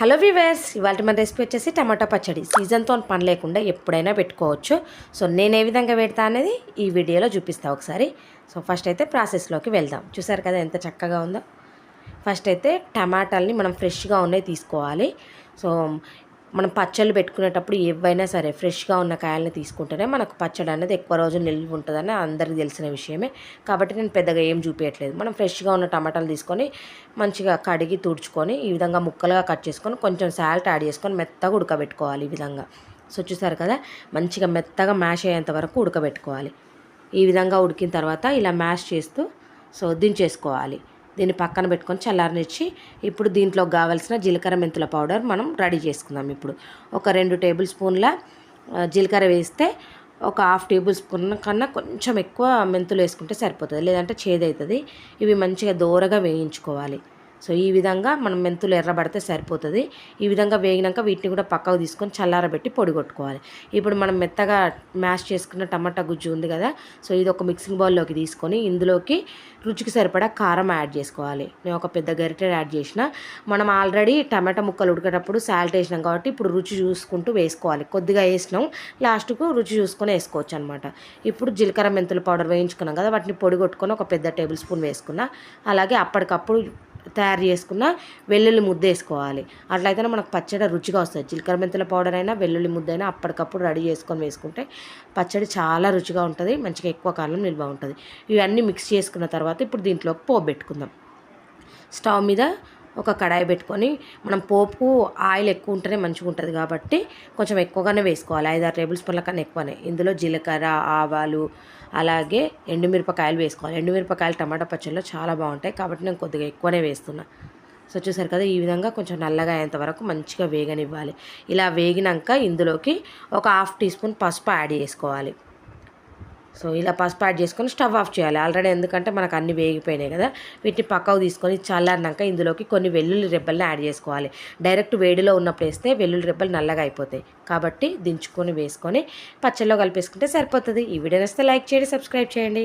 Hello viewers ఇవాళ మన recipe వచ్చేసి టమాటా పచ్చడి. సీజన్తో పని లేకుండా ఎప్పుడైనా పెట్టుకోవచ్చు. సో నేను ఏ విధంగా పెడతా అనేది ఈ వీడియోలో చూపిస్తా ఒకసారి. సో ఫస్ట్ అయితే ప్రాసెస్లోకి వెళ్దాం. చూసారు కదా ఎంత చక్కగా ఉందో? ఫస్ట్ అయితే టమాటాలని మనం ఫ్రెష్గా ఉన్నాయి తీసుకోవాలి. సో మనం పచ్చళ్ళు పెట్టుకునేటప్పుడు ఏవైనా సరే ఫ్రెష్గా ఉన్న కాయల్ని తీసుకుంటేనే మనకు పచ్చడి అనేది ఎక్కువ రోజులు నిల్వ ఉంటుందని అందరికీ తెలిసిన విషయమే. కాబట్టి నేను పెద్దగా ఏం చూపించట్లేదు మనం ఫ్రెష్గా ఉన్న టమాటాలు తీసుకొని మంచిగా కడిగి తుడుచుకొని ఈ విధంగా ముక్కలుగా కట్ చేసుకొని కొంచెం సాల్ట్ యాడ్ చేసుకొని మెత్తగా ఉడకబెట్టుకోవాలి ఈ విధంగా. సో చూసారు కదా మంచిగా మెత్తగా మ్యాష్ అయ్యేంత వరకు ఉడకబెట్టుకోవాలి. ఈ విధంగా ఉడికిన తర్వాత ఇలా మ్యాష్ చేస్తూ సో దించేసుకోవాలి. దీన్ని పక్కన పెట్టుకొని చల్లారనిచ్చి ఇప్పుడు దీంట్లో కావాల్సిన జీలకర్ర మెంతుల పౌడర్ మనం రెడీ చేసుకుందాం ఇప్పుడు. ఒక రెండు టేబుల్ స్పూన్ల జీలకర్ర వేస్తే ఒక హాఫ్ టేబుల్ స్పూన్ కన్నా కొంచెం ఎక్కువ మెంతులు వేసుకుంటే సరిపోతుంది. లేదంటే చేదవుతుంది. ఇవి మంచిగా దోరగా వేయించుకోవాలి. సో ఈ విధంగా మనం మెంతులు ఎర్రబడితే సరిపోతుంది. ఈ విధంగా వేగినాక వీటిని కూడా పక్కకు తీసుకొని చల్లారబెట్టి పొడి కొట్టుకోవాలి. ఇప్పుడు మనం మెత్తగా మ్యాష్ చేసుకున్న టమాటా గుజ్జు ఉంది కదా సో ఇది ఒక మిక్సింగ్ బౌల్లోకి తీసుకొని ఇందులోకి రుచికి సరిపడా కారం యాడ్ చేసుకోవాలి. నేను ఒక పెద్ద గరిటె యాడ్ చేసిన. మనం ఆల్రెడీ టమాటా ముక్కలు ఉడికేటప్పుడు సాల్ట్ వేసినాం కాబట్టి ఇప్పుడు రుచి చూసుకుంటూ వేసుకోవాలి. కొద్దిగా వేసినాం లాస్ట్కు రుచి చూసుకొని వేసుకోవచ్చు అనమాట ఇప్పుడు జీలకర్ర మెంతుల పౌడర్ వేయించుకున్నాం కదా వాటిని పొడి కొట్టుకొని ఒక పెద్ద టేబుల్ స్పూన్ వేసుకున్నా. అలాగే అప్పటికప్పుడు తయారు చేసుకున్న వెల్లుల్లి ముద్ద వేసుకోవాలి. అట్లయితేనే మనకు పచ్చడి రుచిగా వస్తుంది. జీలకర్ర మెంతుల పౌడర్ అయినా వెల్లుల్లి ముద్ద అయినా అప్పటికప్పుడు రెడీ చేసుకొని వేసుకుంటే పచ్చడి చాలా రుచిగా ఉంటుంది. మంచిగా ఎక్కువ కాలం నిల్వ ఉంటుంది. ఇవన్నీ మిక్స్ చేసుకున్న తర్వాత ఇప్పుడు దీంట్లోకి పోబెట్టుకుందాం పెట్టుకుందాం. స్టవ్ మీద ఒక కడాయి పెట్టుకొని మనం పోపు ఆయిల్ ఎక్కువ ఉంటేనే మంచిగా ఉంటుంది కాబట్టి కొంచెం ఎక్కువగానే వేసుకోవాలి. ఐదారు టేబుల్ స్పూన్ల కన్నా ఎక్కువనే. ఇందులో జీలకర్ర ఆవాలు అలాగే ఎండుమిరపకాయలు వేసుకోవాలి. ఎండుమిరపకాయలు టమాటా పచ్చడిలో చాలా బాగుంటాయి కాబట్టి నేను కొద్దిగా ఎక్కువనే వేస్తున్నా. సో చూసారు కదా ఈ విధంగా కొంచెం నల్లగా అయ్యేంత వరకు మంచిగా వేగనివ్వాలి. ఇలా వేగినాక ఇందులోకి ఒక హాఫ్ టీ స్పూన్ పసుపు యాడ్ చేసుకోవాలి. సో ఇలా పసుపు యాడ్ చేసుకొని స్టవ్ ఆఫ్ చేయాలి. ఆల్రెడీ ఎందుకంటే మనకు అన్ని వేగిపోయినాయి కదా. వీటిని పక్కకు తీసుకొని చల్లారినాక ఇందులోకి కొన్ని వెల్లుల్లి రెబ్బల్ని యాడ్ చేసుకోవాలి. డైరెక్ట్ వేడిలో ఉన్నప్పుడు వేస్తే వెల్లుల్లి రెబ్బలు నల్లగా అయిపోతాయి. కాబట్టి దించుకొని వేసుకొని పచ్చళ్ళలో కలిపేసుకుంటే సరిపోతుంది. ఈ వీడియో నచ్చితే లైక్ చేయండి సబ్స్క్రైబ్ చేయండి.